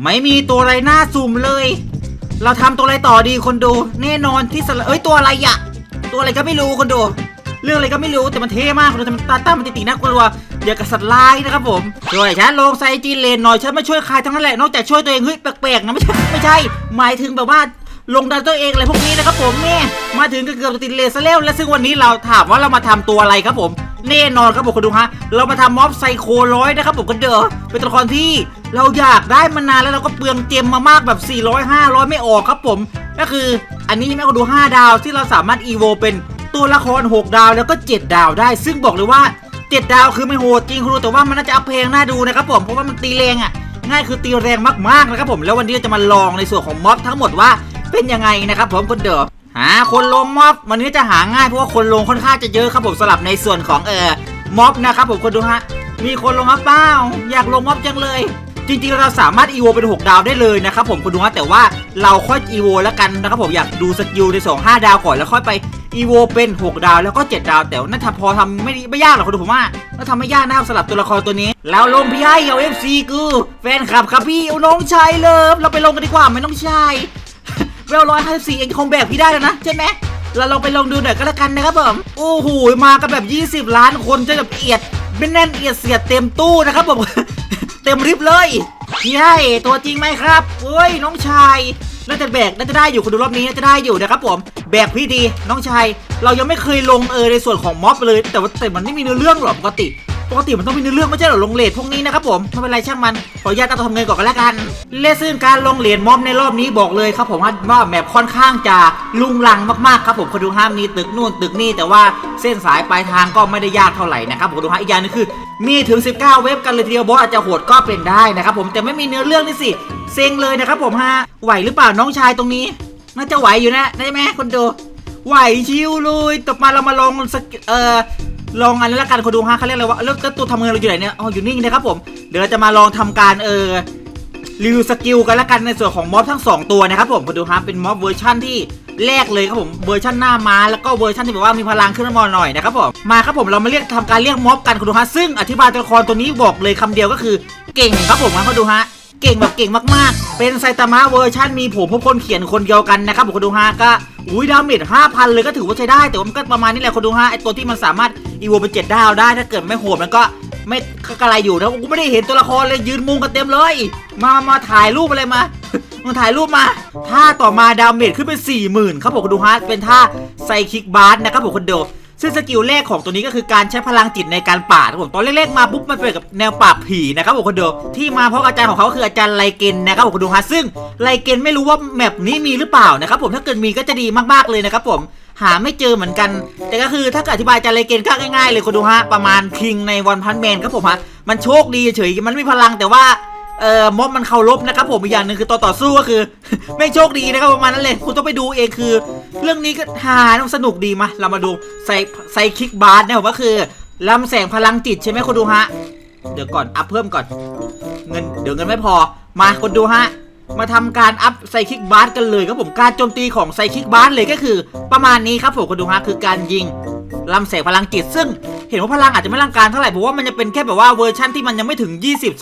ไม่มีตัวอะไรน่าสุ่มเลย เราทำตัวอะไรต่อดีคนดู แน่นอนที่สละเอ้ยตัวอะไรอะตัวอะไรก็ไม่รู้คนดู เรื่องอะไรก็ไม่รู้แต่มันเท่มากคนดูแต่มันตาตั้มมันติดๆน่ากลัวอย่างกับสัตว์ร้ายนะครับผมช่วยฉันลงไซจีเลนหน่อยฉันไม่ช่วยใครทั้งนั้นแหละนอกจากช่วยตัวเองเฮ้ยแปลกๆนะไม่ใช่ไม่ใช่ หมายถึงแบบว่าลงดันตัวเองอะไรพวกนี้นะครับผมแม่มาถึงก็เกือบจะติดเลนซะแล้วและซึ่งวันนี้เราถามว่าเรามาทำตัวอะไรครับผมแน่นอนครับผมคนดูฮะ เรามาทำม็อบไซโคร้อยนะครับผมกันเดอเป็นตัวละครที่ เราอยากได้มานานแล้วเราก็เปลืองเจมมามากแบบ 400 500 ไม่ออกครับผม ก็คืออันนี้แม่ก็ดู 5 ดาวที่เราสามารถอีโวเป็นตัวละคร 6 ดาวแล้วก็ 7 ดาวได้ ซึ่งบอกเลยว่า 7 ดาวคือไม่โหดจริงคุณดูแต่ว่ามันน่าจะอัพเพลงน่าดูนะครับผมเพราะว่ามันตีแรงอะง่ายคือตีแรงมากๆนะครับผมแล้ววันนี้เราจะมาลองในส่วนของม็อบทั้งหมดว่าเป็นยังไงนะครับผมคนเดิมหาคนลงม็อบวันนี้จะหาง่ายเพราะว่าคนลงค่อนข้างจะเยอะครับผมสลับในส่วนของเออม็อบนะครับผมคนดูฮะมีคนลงม็อบเปล่าอยากลงม็อบจังเลย จริงๆเราสามารถอีโวเป็น 6 ดาวได้เลยนะครับผมคุณดูฮะแต่ว่าเราค่อยอีโวแล้วกันนะครับผมอยากดูสกิลใน2 5ดาวก่อนแล้วค่อยไปอีโวเป็น 6 ดาวแล้วก็ 7 ดาว แต่น่าจะพอทำไม่ไม่ยากหรอกคุณดูผมว่าน่าทำไม่ยากนะครับสำหรับตัวละครตัวนี้ แล้วลงพี่ให้เอาเอฟซีกูแฟนคลับครับพี่น้องชายเลิฟเราไปลงกันดีกว่าไหมน้องชายเวลร้อยห้าสี่เองคงแบกพี่ได้แล้วนะใช่ไหมเราลองไปลองดูหน่อยก็แล้วกันนะครับผมโอ้โหมากันแบบ 20 ล้านคนจะแบบเอียดเป็นแน่นเอียดเสียดเต็มตู้นะครับผม เต็มริบเลยพี่ให้ตัวจริงไหมครับเฮ้ยน้องชายน่าจะแบกน่าจะได้อยู่คุณดูรอบนี้น่าจะได้อยู่นะครับผมแบกพี่ดีน้องชาย เรายังไม่เคยลงเออในส่วนของม็อบเลย แต่ว่าแต่มันไม่มีเนื้อเรื่องหรอกปกติ ปกติมันต้องมีเนื้อเรื่องไม่ใช่เหรอลงเลทพวกนี้นะครับผมไม่เป็นไรช่างมันขออนุญาตตั้งตัวทำเงินก่อนก็แล้วกันเลซึ่งการลงเหรียญม็อบในรอบนี้บอกเลยครับผมว่าว่าแมปค่อนข้างจะลุงลังมากๆครับผมคนดูห้ามมีตึกนู่นตึกนี่แต่ว่าเส้นสายปลายทางก็ไม่ได้ยากเท่าไหร่นะครับผมคนดูฮะอีกอย่างนึงคือ มีถึง 19 เว็บกันเลยทีเดียวบอสอาจจะโหดก็เป็นได้นะครับผมแต่ไม่มีเนื้อเรื่องนี่สิเซ็งเลยนะครับผมฮะไหวหรือเปล่าน้องชายตรงนี้ น่าจะไหวอยู่นะได้ไหมคนดูไหวชิวเลยต่อมาเรามาลงสกเอ่อ ลองอันนี้ละกันคนดูฮะเขาเรียกอะไรว่าแล้วตัวทำเงินเราอยู่ไหนเนี่ยอ๋ออยู่นี่นะครับผมเดี๋ยวเราจะมาลองทำการเออรีวิวสกิลกันละกันในส่วนของม็อบทั้งสองตัวนะครับผมคนดูฮะเป็นม็อบเวอร์ชั่นที่แรกเลยครับผมเวอร์ชันหน้าม้าแล้วก็เวอร์ชันที่แบบว่ามีพลังขึ้นมาหน่อยนะครับผมมาครับผมเรามาเรียกทำการเรียกม็อบกันคนดูฮะซึ่งอธิบายตัวละครตัวนี้บอกเลยคำเดียวก็คือเก่งครับผมครับคนดูฮะเก่งแบบเก่งมากๆ เป็นไซตามะเวอร์ชันมีผมพบคนเขียนคนเดียวกันนะครับผมคนดูฮะก็ อุ้ยดาเมจ5,000 เลยก็ถือว่าใช้ได้ แต่ว่ามันก็ประมาณนี้แหละคนดูฮะไอตัวที่มันสามารถอีโวเป็นเจ็ดดาวได้ ถ้าเกิดไม่โหดมันก็ไม่กระไรอยู่นะกูไม่ได้เห็นตัวละครเลยยืนมุงกันเต็มเลย มามามาถ่ายรูปอะไรมามาถ่ายรูปมาท่าต่อมาดาเมจขึ้นเป็น 40,000 ครับผมคนดูฮะเป็นท่าไซคิกบาร์นะครับผมคนเดียว ซึ่งสกิลแรกของตัวนี้ก็คือการใช้พลังจิตในการปราบครับผมตอนแรกๆมาปุ๊บมันเป็นกับแนวปราบผีนะครับผมคนเดียวที่มาเพราะอาจารย์ของเขาคืออาจารย์ไลเกนนะครับผมคนดูฮะซึ่งไลเกนไม่รู้ว่าแมปนี้มีหรือเปล่านะครับผมถ้าเกิดมีก็จะดีมากๆเลยนะครับผมหาไม่เจอเหมือนกัน แต่ก็คือถ้าอธิบายอาจารย์ไลเกนก็ง่ายๆเลยคนดูฮะ ประมาณคิงในวันพันแมนครับผมฮะ มันโชคดีเฉยมันไม่มีพลังแต่ว่า เอ่อม็อบมันเคารพนะครับผมอีกอย่างหนึ่งคือต่อต่อสู้ก็คือ ไม่โชคดีนะครับประมาณนั้นเลยคุณต้องไปดูเองคือ เรื่องนี้ก็หาสนุกดีมาเรามาดูไซไซคิกบาร์นะผมก็คือลำแสงพลังจิตใช่ไหมคุณดูฮะ เดี๋ยวก่อนอัพเพิ่มก่อน เงินเดี๋ยวเงินไม่พอมาคนดูฮะ มาทำการอัพไซคิกบาร์กันเลยครับผมการโจมตีของไซคิกบาร์เลยก็คือ ประมาณนี้ครับผมคนดูฮะคือการยิงลำแสงพลังจิตซึ่ง เห็นว่าพลังอาจจะไม่ร่างการเท่าไหร่เพราะว่ามันจะเป็นแค่แบบว่าเวอร์ชั่นที่มันยังไม่ถึง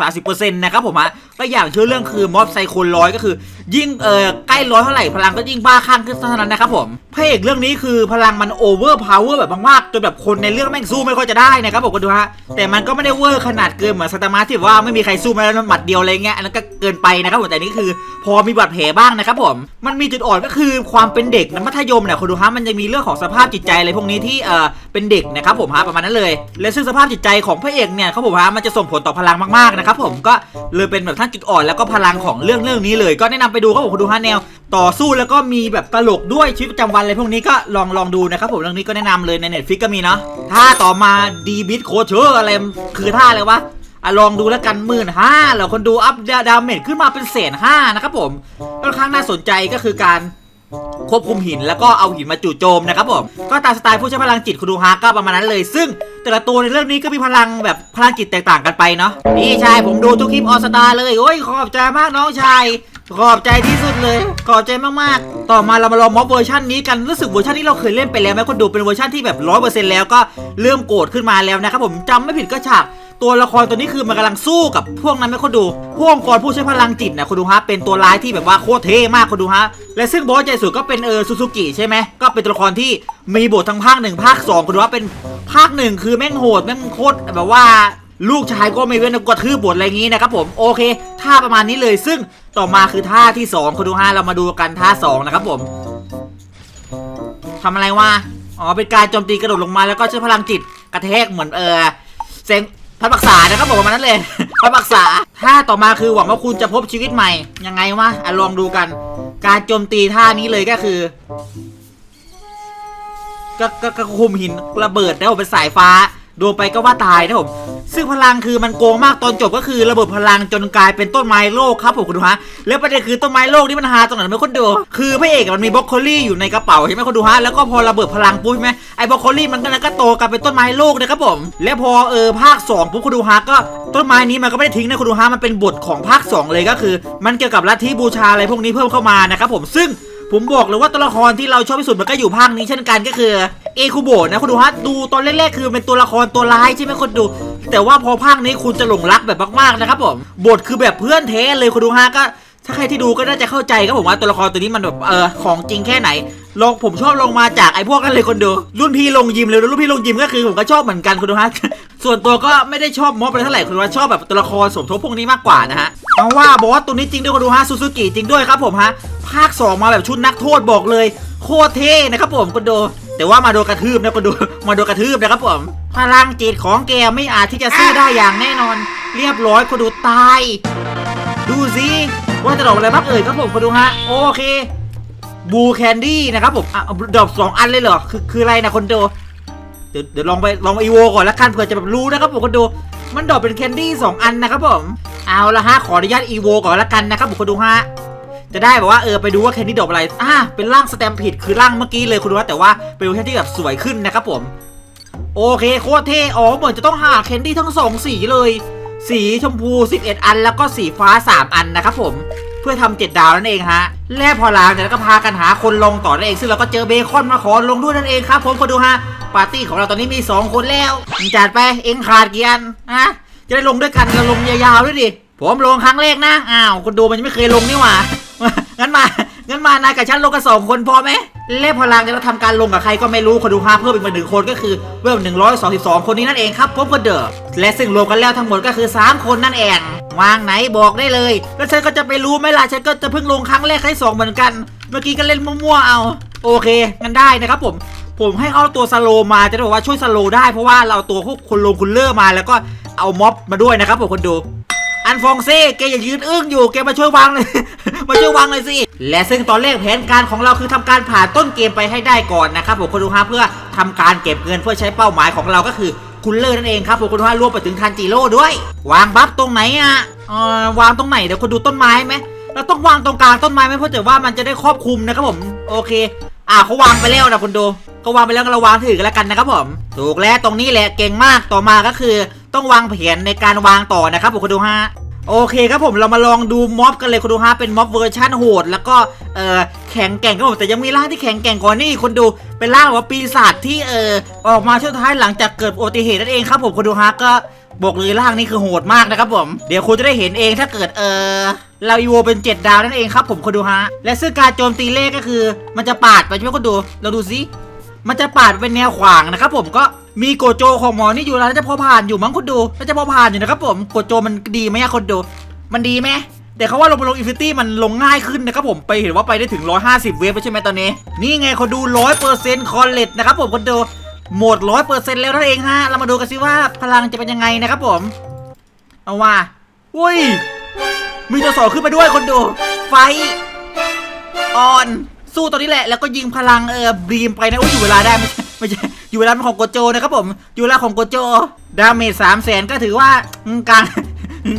20-30%นะครับผมฮะ ก็อย่างชื่อเรื่องคือมอบไซโคนร้อยก็คือ ยิ่งเอ่อใกล้ร้อยเท่าไหร่พลังก็ยิ่งบ้าคลั่งขึ้นเท่านั้นนะครับผมพระเอกเรื่องนี้คือพลังมันโอเวอร์พาวเวอร์แบบมากๆจนแบบคนในเรื่องแม่งสู้ไม่ค่อยจะได้นะครับผมก็ดูฮะแต่มันก็ไม่ได้เวอร์ขนาดเกินเหมือนสตาร์มาที่แบบว่าไม่มีใครสู้มาแล้วหมัดเดียวอะไรเงี้ยอันนั้นก็เกินไปนะครับผมแต่นี่คือ พอมีบาดแผลบ้างนะครับผมมันมีจุดอ่อนก็คือความเป็นเด็กนะมัธยมเนี่ยคนดูฮะมันจะมีเรื่องของสภาพจิตใจอะไรพวกนี้ที่เอ่อเป็นเด็กนะครับผมฮะประมาณนั้นเลย และซึ่งสภาพจิตใจของพระเอกเนี่ยเขาบอกว่ามันจะส่งผลต่อพลังมากๆนะครับผมก็เลยเป็นแบบท่านจุดอ่อนแล้วก็พลังของเรื่องเรื่องนี้เลย ก็แนะนำไปดูครับผมคุณดูฮาแนว ต่อสู้แล้วก็มีแบบตลกด้วยชีวิตประจำวันอะไรพวกนี้ก็ลองลองดูนะครับผมเรื่องนี้ก็แนะนำเลยในเน็ตฟิกก็มีเนาะถ้าต่อมาดีบิทโคเชอร์อะไรคือท่าอะไรวะอะลองดูแล้วกันหมื่นห้าแล้วคนดูอัพดาเมจขึ้นมาเป็นแสนห้านะครับผมค่อนข้างน่าสนใจก็คือการ ควบคุมหินแล้วก็เอาหินมาจู่โจมนะครับผมก็ตามสไตล์ผู้ใช้พลังจิตคุณดูฮาก็ประมาณนั้นเลย ซึ่งแต่ละตัวในเรื่องนี้ก็มีพลังแบบพลังจิตแตกต่างกันไปเนาะนี่ชายผมดูทุกคลิปออสตาเลยโอ้ยขอบใจมากน้องชาย ขอบใจที่สุดเลย ขอบใจมากๆ ต่อมาเรามาลองม็อบเวอร์ชันนี้กัน รู้สึกเวอร์ชันที่เราเคยเล่นไปแล้วไหมคนดูเป็นเวอร์ชันที่แบบร้อยเปอร์เซ็นต์แล้วก็เริ่มโกรธขึ้นมาแล้วนะครับผมจำไม่ผิดก็ฉากตัวละครตัวนี้คือมันกำลังสู้กับพวกนั้นไหมคนดู พวกองค์กรผู้ใช้พลังจิตนะคนดูฮะ เป็นตัวร้ายที่แบบว่าโคตรเท่มากคนดูฮะ และซึ่งบอสใหญ่สุดก็เป็นเออซูซูกิใช่ไหม ก็เป็นตัวละครที่มีบททั้งภาคหนึ่งภาคสองคนดูว่าเป็นภาคหนึ่งคือแม่งโหดแม่งโคตรแบบว่า ลูกชายก็ไม่เว้นกระทืบบทอะไรงนี้นะครับผมโอเคท่าประมาณนี้เลยซึ่งต่อมาคือท่าที่2คนดูฮะเรามาดูกันท่า2นะครับผมทำอะไรวะอ๋อเป็นการโจมตีกระโดดลงมาแล้วก็ใช้พลังจิตกระแทกเหมือนเออเซงพัดปักษานะครับผมประมาณนั้นเลยพัดปักษาท่าต่อมาคือหวังว่าคุณจะพบชีวิตใหม่ยังไงวะอะลองดูกัน การโจมตีท่านี้เลยก็คือก็ก็คุมหินระเบิดได้ผมเป็นสายฟ้า โดนไปก็ว่าตายนะผมซึ่งพลังคือมันโกงมากตอนจบก็คือระเบิดพลังจนกลายเป็นต้นไม้โลกครับผมคุณดูฮะแล้วประเด็นคือต้นไม้โลกนี่มันหาตรงไหนไม่คนดูคือพระเอกมันมีบรอกโคลี่อยู่ในกระเป๋าใช่ไหมคนดูฮะแล้วก็พอระเบิดพลังปุ๊บใช่ไหมไอ้บรอกโคลี่มันก็นั้นก็โตกลายเป็นต้นไม้โลกนะครับผมและพอเออภาค2ปุ๊บคุณดูฮะก็ต้นไม้นี้มันก็ไม่ได้ทิ้งนะคุณดูฮะมันเป็นบทของภาค 2 เลยก็คือ มันเกี่ยวกับลัทธิบูชาอะไรพวกนี้เพิ่มเข้ามานะครับผมซึ่ง ผมบอกเลยว่าตัวละครที่เราชอบที่สุดมันก็อยู่ภาคนี้เช่นกันก็คือเอคูโบะนะคุณดูฮะดูตอนแรกๆคือเป็นตัวละครตัวร้ายใช่ไหมคนดู แต่ว่าพอภาคนี้คุณจะหลงรักแบบมากๆนะครับผมบทคือแบบเพื่อนแท้เลยคุณดูฮะก็ถ้าใครที่ดูก็น่าจะเข้าใจครับผมว่าตัวละครตัวนี้มันแบบเออของจริงแค่ไหนลงผมชอบลงมาจากไอ้พวกนั้นเลยคนดูรุ่นพี่ลงยิมเลยรุ่นพี่ลงยิมก็คือผมก็ชอบเหมือนกันคุณดูฮะ ส่วนตัวก็ไม่ได้ชอบม็อบอะไรเท่าไหร่คุณดูว่าชอบแบบตัวละครสมทบพวกนี้มากกว่านะฮะเอาว่าบอกว่าตัวนี้จริงด้วยคุณดูฮะซูซูกิจริงด้วยครับผมฮะภาค 2 มาแบบชุดนักโทษบอกเลย โคตรเท่นะครับผมคุณดูแต่ว่ามาโดนกระทืบนะคุณดูมาโดนกระทืบนะครับผมพลังจิตของแกไม่อาจที่จะสู้ได้อย่างแน่นอน เรียบร้อยคุณดูตาย ดูสิว่าจะดอกอะไรบ้างเอ่ยครับผมมาดูฮะโอเคบูแคนดี้นะครับผมอะเดอกสองอันเลยเหรอคือคืออะไรนะคนดู เดี๋ยวเดี๋ยวลองไปลองอีโวก่อนละกันเผื่อจะแบบรู้นะครับผมคนดูมันดอกเป็นแคนดี้สองอันนะครับผมเอาละฮะขออนุญาตอีโวก่อนละกันนะครับผมคนดูฮะจะได้แบบว่าเออไปดูว่าแคนดี้ดอกอะไรอ่าเป็นร่างสแตมผิดคือร่างเมื่อกี้เลยคุณดูว่าแต่ว่าเป็นเวอร์ชันที่แบบสวยขึ้นนะครับผม โอเคโคตรเท่อ๋อเหมือนจะต้องหาแคนดี้ทั้งสองสีเลย สีชมพู 11 อันแล้วก็สีฟ้า 3 อันนะครับผม เพื่อทำเจ็ดดาวนั่นเองฮะและพอหลังจากนั้นก็พากันหาคนลงต่อนั่นเอง ซึ่งเราก็เจอเบคอนมาขอลงด้วยนั่นเองครับผมคนดูฮะปาร์ตี้ของเราตอนนี้มี 2 คนแล้วจัดไปเองขาดกี่อันฮะจะได้ลงด้วยกันเราลงยาวๆด้วยดิผมลงครั้งแรกนะอ้าวคนดูมันยังไม่เคยลงนี่หว่างั้นมางั้นมานายกับฉันลงกันสองคนพอไหม เล่พลังจะทำการลงกับใครก็ไม่รู้คนดูฮาเพิ่มอีกมาหนึ่งคนก็คือเวลหนึ่งร้อยสองสิบสองคนนี้นั่นเองครับพบกันเดอและซึ่งรวมกันแล้วทั้งหมดก็คือ 3 คนนั่นเองวางไหนบอกได้เลย แล้วฉันก็จะไปรู้ไหมล่ะฉันก็จะเพิ่งลงครั้งแรกครั้งสองเหมือนกัน เมื่อกี้ก็เล่นมั่วๆเอา โอเคงั้นได้นะครับผมผมให้เขาเอาตัวสโลมาจะได้บอกว่าช่วยสโลได้เพราะว่าเราตัวพวกคนลงคุณเลอร์มาแล้วก็เอาม็อบมาด้วยนะครับผมคนดู อันฟองเซ่แกอย่ายืนอึ้งอยู่แกมาช่วยวางเลย มาช่วยวางเลยสิ และซึ่งตอนแรกแผนการของเราคือทำการผ่านต้นเกมไปให้ได้ก่อนนะครับผมคุณดูฮะเพื่อทำการเก็บเงินเพื่อใช้เป้าหมายของเราก็คือคุณเลอร์นั่นเองครับผมคุณดูฮะรวมไปถึงทันจิโร่ด้วย วางบัฟตรงไหนอะออวางตรงไหนเดี๋ยวคุณดูต้นไม้ไหมเราต้องวางตรงกลางต้นไม้ไหมเพื่อจะว่ามันจะได้ครอบคลุมนะครับผมโอเค อ่าเขาวางไปแล้วนะคุณดูเขาวางไปแล้วก็เราวางถือกันแล้วกันนะครับผมถูกแล้วตรงนี้แหละเก่งมากต่อมาก็คือต้องวางแผนในการวางต่อนะครับผมคุณดูฮะ โอเคครับผมเรามาลองดูม็อบกันเลยคุณดูฮะเป็นม็อบเวอร์ชันโหด แล้วก็เออแข็งแกร่งครับผมแต่ยังมีร่างที่แข็งแกร่งกว่านี่คุณดูเป็นร่างว่าปีศาจที่เออออกมาช่วงท้ายหลังจากเกิดอุบัติเหตุนั่นเองครับผมคุณดูฮะก็บอกเลยร่างนี้คือโหดมากนะครับผมเดี๋ยวคุณจะได้เห็นเองถ้าเกิดเออเราอีโวเป็น 7 ดาวนั่นเองครับผมคุณดูฮะและซึ่งการโจมตีเลขก็คือ มันจะปาดไปใช่ไหมคุณดูเราดูซิ มันจะปาดเป็นแนวขวางนะครับผมก็มีโกโจของหมอนี่อยู่แล้วจะพอผ่านอยู่มั้งคุณดูน่าจะพอผ่านอยู่นะครับผมโกโจมันดีไหมอะคุณดู มันดีไหมแต่เขาว่าลงไปลงอินฟินิตี้มันลงง่ายขึ้นนะครับผมไปเห็นว่าไปได้ถึง 150 เวฟใช่ไหมตอนนี้ นี่ไงเขาดู 100%คอลเลตนะครับผมคนดูหมด 100%แล้วนั่นเองฮะเรามาดูกันสิว่าพลังจะเป็นยังไงนะครับผมเอาว่าอุ้ยมีตัวสองขึ้นมาด้วยคนดู ไฟออน สู้ตอนนี้แหละแล้วก็ยิงพลังเออบีมไปนะโอ้ยอยู่เวลาได้ไม่ใช่ไม่ใช่อยู่เวลาของโกโจนะครับผมอยู่เวลาของโกโจดาเมจสามแสนก็ถือว่ากลาง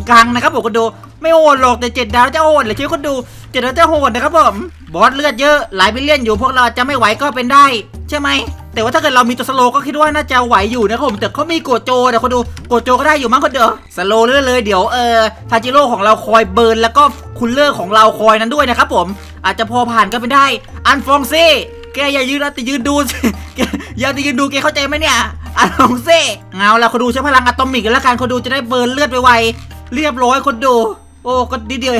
กลางนะครับผมคนดูไม่โหดหรอกแต่เจ็ดดาวจะโหดเลยช่วยคนดูเจ็ดดาวจะโหดนะครับผมบอสเลือดเยอะหลายไปเลียนอยู่พวกเราจะไม่ไหวก็เป็นได้ ใช่ไหม แต่ว่าถ้าเกิดเรามีตัวสโลก็คิดว่าน่าจะไหวอยู่นะครับผมแต่เขามีโกโจเดี๋ยวคนดูโกโจก็ได้อยู่มั้งคนเดียวสโลเรื่อยเลยเดี๋ยวเออทาจิโร่ของเราคอยเบิร์นแล้วก็คุณเลอร์ของเราคอยนั้นด้วยนะครับผมอาจจะพอผ่านก็เป็นได้อันฟองเซ่แกอย่ายืนนะแต่ยืนดูแกอย่าแต่ยืนดูแกเข้าใจไหมเนี่ยอันฟองเซ่เอาละคนดูใช้พลังอะตอมิกกันแล้วกันคนดูจะได้เบิร์นเลือดไวๆเรียบร้อยคนดูโอ้ก็นิดเดียว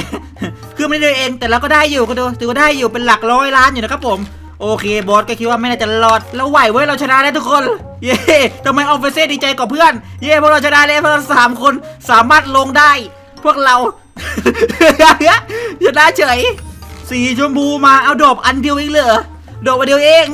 คือไม่ได้เองแต่เราก็ได้อยู่ก็ดูถือว่าได้อยู่เป็นหลักร้อยล้านอยู่นะครับผม โอเคบอสก็คิดว่าไม่น่าจะรอดแล้วไหวเว้ยเราชนะได้ทุกคน เย้ทำไมออฟเฟเซ่ดีใจกว่าเพื่อน เย้พวกเราชนะแลยพวกเราสามคนสามารถลงได้ พวกเรา ชนะเฉย สีชมพูมาเอาดอบอันเดียวเองเหรอ โดอกอันเดียวเอง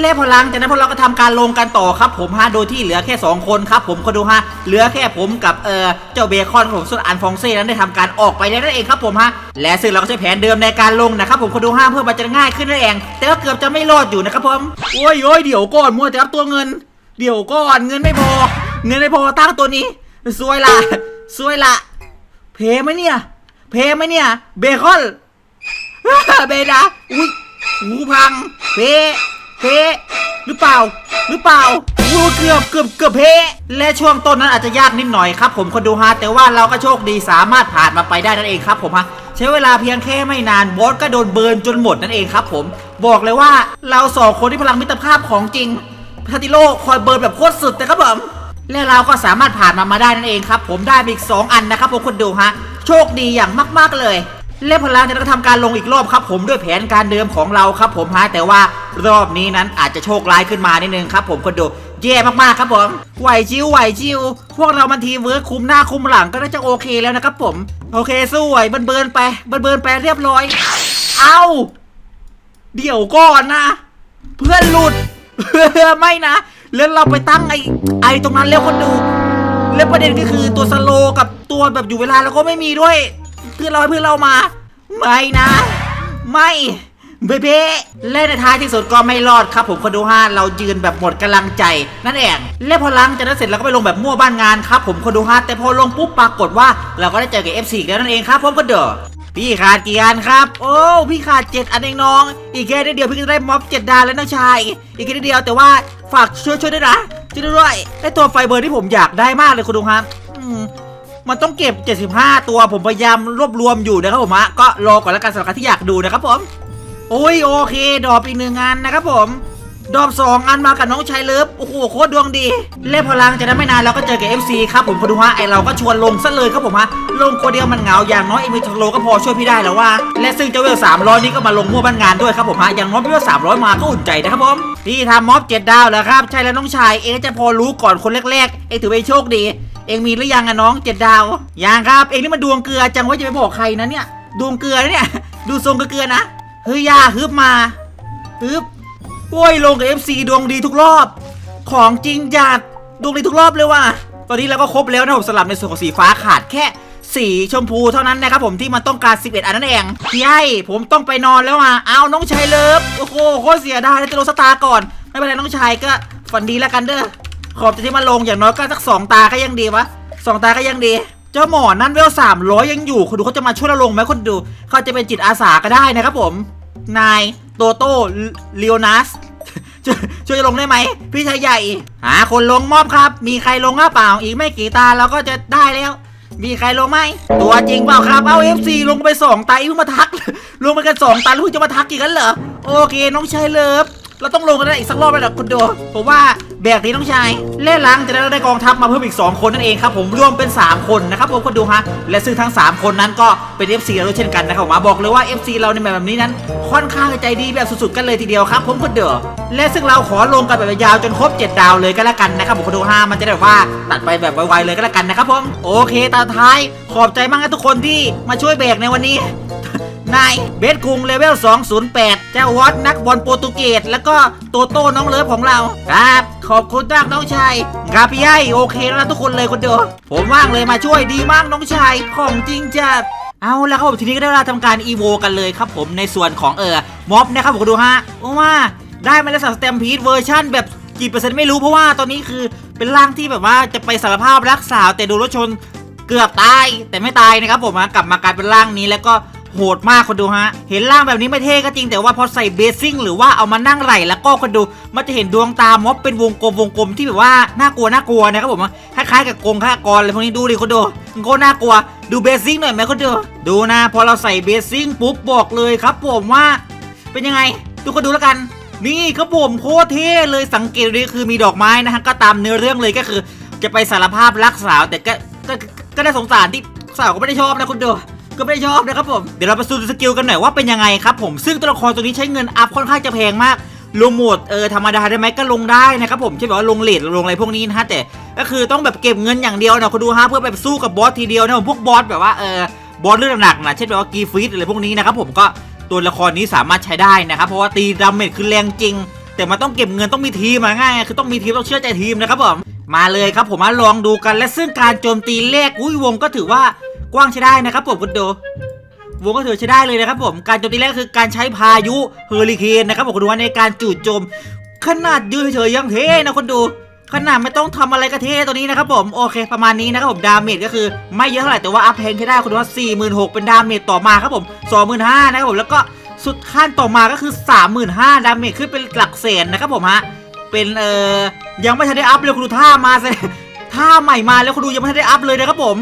เล่พลังจากนั้นพวกเราก็ทำการลงกันต่อครับ ผมฮะโดยที่เหลือแค่ 2 คนครับ ผมก็ดูฮะเหลือแค่ผมกับเออเจ้าเบคอนผมส่วนอันฟองเซ่นั้นได้ทำการออกไปแล้วนั่นเองครับผมฮะและซึ่งเราก็ใช้แผนเดิมในการลงนะครับผมก็ดูฮะเพื่อมันจะง่ายขึ้นนั่นเอง แต่ก็เกือบจะไม่รอดอยู่นะครับผมโอ้ยโอ้ยเดี๋ยวก่อนมัวแต่รับตัวเงิน เดี๋ยวก่อนเงินไม่พอ เงินไม่พอตั้งตัวนี้ซวยละซวยละเพไหมเนี่ย เพไหมเนี่ย เบคอนเบนะอุ้ย หูพัง เพเพหรือเปล่า หรือเปล่าอู้เกือบเกือบเกือบเพและช่วงต้นนั้นอาจจะยากนิดหน่อยครับผมคนดูฮะแต่ว่าเราก็โชคดีสามารถผ่านมาไปได้นั่นเองครับผมฮะใช้เวลาเพียงแค่ไม่นานบอสก็โดนเบิร์นจนหมดนั่นเองครับ ผมบอกเลยว่าเราสองคนที่พลังมิตรภาพของจริงพาติโลคอยเบิร์นแบบโคตรสุดแต่ครับผมและเราก็สามารถผ่านมามาได้นั่นเองครับ ผมได้อีก 2 อันนะครับผมคนดูฮะโชคดีอย่างมาก ๆเลย และพลังจะต้องทำการลงอีกรอบครับ ผมด้วยแผนการเดิมของเราครับ ผมฮะแต่ว่ารอบนี้นั้นอาจจะโชคร้ายขึ้นมานิดนึงครับ ผมคนดูแย่มากๆครับผมไหวชิวไหวชิวพวกเรามันทีเวิร์คคุมหน้าคุมหลังก็น่าจะโอเคแล้วนะครับผม โอเคสู้ไหวเบิร์นเบิร์นไปเบิร์นเบิร์นไปเรียบร้อย เอา เดี๋ยวก่อนนะ เพื่อนหลุดไม่นะแล้วเราไปตั้งไอ้ไอ้ตรงนั้นแล้วคนดู แล้วประเด็นก็คือตัวสโลกับตัวแบบอยู่เวลาเราก็ไม่มีด้วย พื่อนเราให้เพื่อนเรามา ไม่นะ ไม่เบเบ้เล่นในท้ายที่สุดก็ไม่รอดครับผมคนดูห้าเรายืนแบบหมดกำลังใจ นั่นเองและพอลังจากนั้นเสร็จเราก็ไปลงแบบมั่วบ้านงานครับผมคนดูห้าแต่พอลงปุ๊บปรากฏว่า เราก็ได้เจอกับ F4 แล้วนั่นเองครับผมก็เด้อพี่ขาดกี่อันครับ โอ้พี่ขาดเจ็ดอันเองน้อง อีกแค่นิดเดียวพี่ก็ได้ม็อบเจ็ดดาวแล้วน้องชาย อีกแค่นิดเดียวแต่ว่าฝากช่วยช่วยด้วยนะช่วยด้วยไอตัวไฟเบอร์ที่ผมอยากได้มากเลยคุณดูครับ มันต้องเก็บ 75 ตัวผมพยายามรวบรวมอยู่นะครับผมฮะก็รอก่อนแล้วกันสำหรับใครที่อยากดูนะครับผมโอ้ยโอเค ดอปอีกหนึ่งอันนะครับผม ดอปสองอันมากับน้องชายเลิฟโอ้โหโคตรดวงดี เล่พลังจากนั้ไม่นานเราก็เจอกับ FC ครับผมพอดูฮะไอเราก็ชวนลงซะเลยครับผมฮะลงคนเดียวมันเหงาอย่างน้อยเอมิทโลก็พอช่วยพี่ได้แล้วว่า และซึ่งเจ้าเวล300นี่ก็มาลงมั่วบ้านงานด้วยครับผมฮะอย่างน้อยพี่เวล300มาก็อุ่นใจนะครับผมพี่ทำม็อบเจ็ดดาวแล้วครับใช่แล้วน้องชายเองจะพอรู้ก่อนคนแรกๆเองถือเป็นโชคดี เองมีหรือยังอะน้องเจ็ดดาวยังครับ เองนี่มันดวงเกลือจังว่าจะไปบอกใครนะเนี่ย ดวงเกลือนะเนี่ย ดูทรงเกลือนะเฮ้ยอยาฮึบมาฮึบโอ้ยลงกับ FC ดวงดีทุกรอบ ของจริงจัดดวงดีทุกรอบเลยว่ะตอนนี้เราก็ครบแล้วนะผมสลับในส่วนของสีฟ้าขาดแค่สีชมพูเท่านั้นนะครับผมที่มันต้องการ 11 อันนั่นเองพี่ให้ผมต้องไปนอนแล้วอะเอาน้องชายเลิฟ โอ้โหโคตรเสียดายเลยจะลงสตาร์ก่อน ไม่เป็นไรน้องชายก็ฝันดีแล้วกันเด้อ ขอบใจที่มาลงอย่างน้อยก็สักสองตาก็ยังดีวะสองตาก็ยังดี เจ้าหมอนั่นเวลสามร้อยยังอยู่คนดูเขาจะมาช่วยเราลงไหมคนดูเขาจะเป็นจิตอาสาก็ได้นะครับผม นายโตโต้เลโอนัสช่วยช่วยลงได้ไหมพี่ชายใหญ่ หาคนลงมอบครับ มีใครลงหรือเปล่า อีกไม่กี่ตาเราก็จะได้แล้ว มีใครลงไหมตัวจริงเปล่าครับเอา FC ลงไปสองตาอีกเพิ่งมาทัก ลงไปกันสองตาล้วเพิ่งจะมาทักอีกกันเหรอโอเคน้องชายเลิฟ เราต้องลงกันได้อีกสักรอบเลยนะคุณดูผมว่าแบกนี้น้องใชายเล่นหลังจะได้ได้กองทัพมาเพิ่มอีก 2 คนนั่นเองครับผมรวมเป็น 3 คนนะครับผมคุณดูฮะและซึ่งทั้ง 3 คนนั้นก็เป็น FC เราด้วยเช่นกันนะครับผมบอกเลยว่า FC เราในแบบนี้นั้นค่อนข้างใจดีแบบสุดๆกันเลยทีเดียวครับผมคุณเดอและซึ่งเราขอลงกันแบบยาวจนครบ 7 ดาวเลยก็แล้วกันนะครับผมคุณดูฮะมันจะได้แบบว่าตัดไปแบบไวๆเลยก็แล้วกันนะครับผมโอเคตาท้ายขอบใจมากนะทุกคนที่มาช่วยแบกในวันนี้ นายเบสคุงเลเวล 208 เจ้าวอตนักบอลโปรตุเกส แล้วก็โตโต้น้องเลิฟของเรา ครับ ขอบคุณมากน้องชายครับพี่ไอโอเคแล้วทุกคนเลยคนเดียวผมว่างเลยมาช่วยดีมากน้องชายของจริงจัดเอาแล้วครับผมทีนี้ก็ได้เวลาทำการอีโวกันเลยครับผมในส่วนของเออม็อบนะครับผมดูฮะโอ้ว่าได้มาแล้วสักสเตมพีดเวอร์ชั่นแบบกี่เปอร์เซ็นต์ไม่รู้เพราะว่าตอนนี้คือเป็นร่างที่แบบว่าจะไปสารภาพรักสาวแต่โดนรถชนเกือบตายแต่ไม่ตายนะครับผมกลับมากลายเป็นร่างนี้แล้วก็ โหดมากคนดูฮะ เห็นร่างแบบนี้ไม่เท่ก็จริงแต่ว่าพอใส่เบสซิ่งหรือว่าเอามานั่งไหลแล้วก็คนดู มันจะเห็นดวงตาม็อบเป็นวงกลมวงกลมที่แบบว่าน่ากลัวน่ากลัวนะครับผมคล้ายๆกับกรงฆากรอะไรพวกนี้ดูดิคนดูมันก็น่ากลัวดูเบสซิ่งหน่อยไหมคนดูดูนะ พอเราใส่เบสซิ่งปุ๊บบอกเลยครับผมว่า เป็นยังไงทุกคนดูแล้วกันนี่ครับผมโคตรเท่เลยสังเกตดูคือมีดอกไม้นะฮะก็ตามเนื้อเรื่องเลยก็คือ จะไปสารภาพรักสาวแต่ก็ก็ก็ก็ได้สงสารที่สาวก็ไม่ได้ชอบนะคุณดู ก็ไม่ชอบนะครับผม เดี๋ยวเราไปดูสกิลกันหน่อยว่าเป็นยังไงครับผม ซึ่งตัวละครตัวนี้ใช้เงินอัพค่อนข้างจะแพงมาก ลงโหมดเออธรรมดาได้ไหมก็ลงได้นะครับผมใช่แบบว่าลงเลทลงอะไรพวกนี้นะฮะแต่ก็คือต้องแบบเก็บเงินอย่างเดียวนะคุณดูฮะเพื่อแบบสู้กับบอสทีเดียวนะผมพวกบอสแบบว่าเออบอสเลือดหนักนะเช่นแบบว่ากีฟีดอะไรพวกนี้นะครับผมก็ตัวละครนี้สามารถใช้ได้นะครับเพราะว่าตีดาเมจคือแรงจริง แต่มันต้องเก็บเงินต้องมีทีมมาง่ายคือต้องมีทีมต้องเชื่อใจทีมนะครับผมมาเลยครับผมมาลองดูกันและซึ่งการโจมตีแรกอุ้ยวงก็ถือว่า กว้างใช้ได้นะครับผมคุณดูวงก็ถือใช้ได้เลยนะครับผมการโจมตีแรกคือการใช้พายุเฮอริเคนนะครับผมคุณดูว่าในการจู่โจม ขนาดยืนเฉยยังเท่นะคนดูขนาดไม่ต้องทำอะไรก็เท่ตัวนี้นะครับผมโอเคประมาณนี้นะครับผมดาเมจก็คือไม่เยอะเท่าไหร่แต่ว่าอัพแพงใช้ได้คุณดูว่า4 6 0 0เป็นดาเมจต่อมาครับผม 25,000นะครับผมแล้วก็สุดขั้นต่อมาก็คือ 35,000ดาเมจขึ้นเป็นหลักแสนนะครับผมฮะเป็นเอ่อยังไม่ทันได้อัพเลยคุณดูท่ามาสิท่าใหม่มาแล้วคุณดูยังไม่ทันได้อัพเลยนะครับผม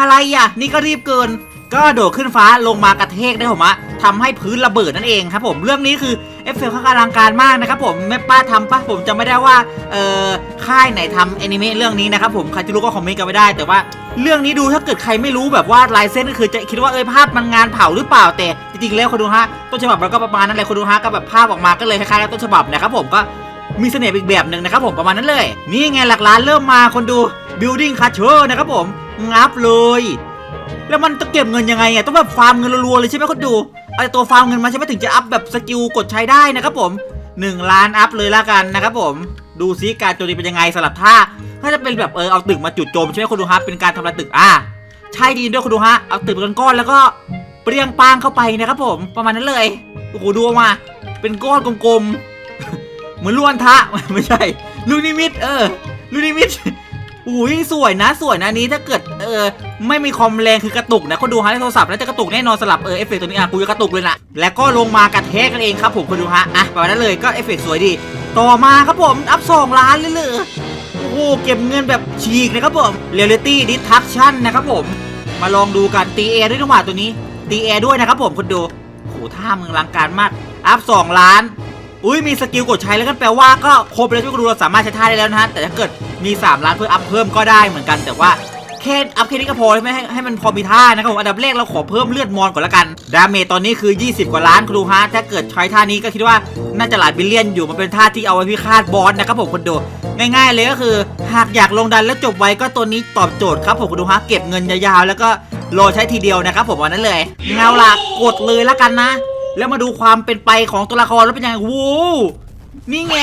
อะไรอะ นี่ก็รีบเกิน ก็โดดขึ้นฟ้าลงมากระเทกได้ผมอะทำให้พื้นระเบิดนั่นเองครับผมเรื่องนี้คือเอฟเฟกต์ข้างอลังการมากนะครับผมแม่ป้าทำปะผมจะไม่ได้ว่าเอ่อค่ายไหนทำแอนิเมะเรื่องนี้นะครับผมใครจะรู้ก็คอมเมนต์กันไว้ได้ แต่ว่าเรื่องนี้ดูถ้าเกิดใครไม่รู้แบบว่าลายเส้นก็คือจะคิดว่าเอ้ยภาพมันงานเผาหรือเปล่าแต่จริงๆแล้วคนดูฮะต้นฉบับเราก็ประมาณนั้นเลยคนดูฮะก็แบบภาพออกมาก็เลยคล้ายๆกับต้นฉบับนะครับผมก็มีเสน่ห์อีกแบบหนึ่งนะครับผมประมาณนั้นเลย นี่ไงหลักล้านเริ่มมาคนดู building c a t c h e นะครับผม งับเลย แล้วมันต้องเก็บเงินยังไงอะต้องแบบฟาร์มเงินรัวๆเลยใช่ไหมคนดูไอตัวฟาร์มเงินมาใช่ไหมถึงจะอัพแบบสกิลกดใช้ได้นะครับผม1ล้านอัพเลยละกันนะครับผม ดูซิการโจมตีเป็นยังไงสลับท่าถ้าจะเป็นแบบเออเอาตึกมาจุดโจมใช่ไหมคนดูฮะเป็นการทำลายตึกอะใช่ดีด้วยคนดูฮะเอาตึกเป็นก้อนแล้วก็เปรี้ยงปางเข้าไปนะครับผมประมาณนั้นเลยโอ้โหดูออกมา เป็นก้อนกลมๆเหมือนล้วนทะไม่ใช่ลูกนิมิตเออลูกนิมิต อุ้ยสวยนะสวยนะนี้ถ้าเกิดเออไม่มีคอมแรงคือกระตุกนะคนดูฮะในโทรศัพท์แล้วจะกระตุกแน่นอนสลับเออเอฟเฟกต์ตัวนี้อะกูจะกระตุกเลยนะแล้วก็ลงมากระแทกกันเองครับผมคนดูฮะอะประมาณนั้นเลยก็เอฟเฟกต์สวยดี ต่อมาครับผมอัพสองล้านเลยเลยโอ้โหเก็บเงินแบบฉีกนะครับผมเรียลิตี้ดิทักชั่นนะครับผม มาลองดูกันตีแอร์ด้วยจังหวะตัวนี้ตีแอร์ด้วยนะครับผมคนดูโอ้โหท่ามึงอลังการมากอัพสองล้าน อุ้ยมีสกิลกดใช้แล้วกันแปลว่าก็ครบแล้วที่คุณดูเราสามารถใช้ท่าได้แล้วนะฮะแต่ถ้าเกิดมี 3 ล้านเพื่ออัพเพิ่มก็ได้เหมือนกันแต่ว่าแค่อัพแค่นี้ก็พอไม่ให้ให้มันพอมีท่านะครับผมอันดับแรกเราขอเพิ่มเลือดมอนก่อนละกัน ดาเมจตอนนี้คือ 20 กว่าล้านคุณดูฮะถ้าเกิดใช้ท่านี้ก็คิดว่าน่าจะหลายบิลเลียนอยู่มันเป็นท่าที่เอาไว้พิฆาตบอสนะครับผมคนดูง่ายๆเลยก็คือ หากอยากลงดันแล้วจบไวก็ตัวนี้ตอบโจทย์ครับผมคุณดูฮะเก็บเงินยาวๆแล้วก็รอใช้ทีเดียวนะครับผมวันนั้นเลยเงาล่ะกดเลยละกันนะ แล้วมาดูความเป็นไปของตัวละครแล้วเป็นยังไงวู้นี่ไง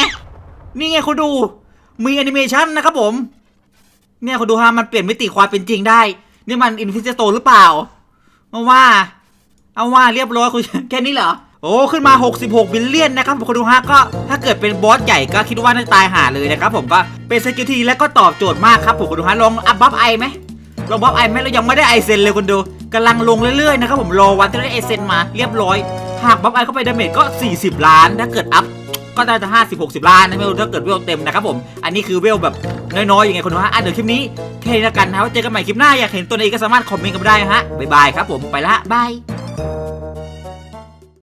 นี่ไงคุณดู มีแอนิเมชันนะครับผม เนี่ยคุณดูฮะมันเปลี่ยนมิติความเป็นจริงได้ นี่มันอินฟิ t โตหรือเปล่าเอาว่า เอาว่าเรียบร้อยคุณแค่นี้เหรอ โอ้ ขึ้นมา 66บิลเลียนนะครับผมคุณดูฮะก็ถ้าเกิดเป็นบอสใหญ่ก็คิดว่าน่าจะตายหาเลยนะครับผมก็เป็นสกิลที่และก็ตอบโจทย์มากครับผมคุณดูฮะลองอัพบัฟไอไหมลองบัฟไอไหมเรายังไม่ได้ไอเซนเลยคุณดูกำลังลงเรื่อยๆนะครับผมรอวันที่ได้ไอเซนมาเรียบร้อย หากบัฟไอเข้าไปดาเมจก็ 40 ล้าน ถ้าเกิดอัพก็ได้จะ50 60ล้านนะไม่รู้ถ้าเกิดเวลเต็มนะครับผม อันนี้คือเวลแบบน้อยๆอย่างไงคนดูฮะอะเดี๋ยวคลิปนี้แค่นี้ละกันนะว่าเจอกันใหม่คลิปหน้าอยากเห็นตัวไหนก็สามารถคอมเมนต์กันได้ฮะบ๊ายบายครับผมไปละบาย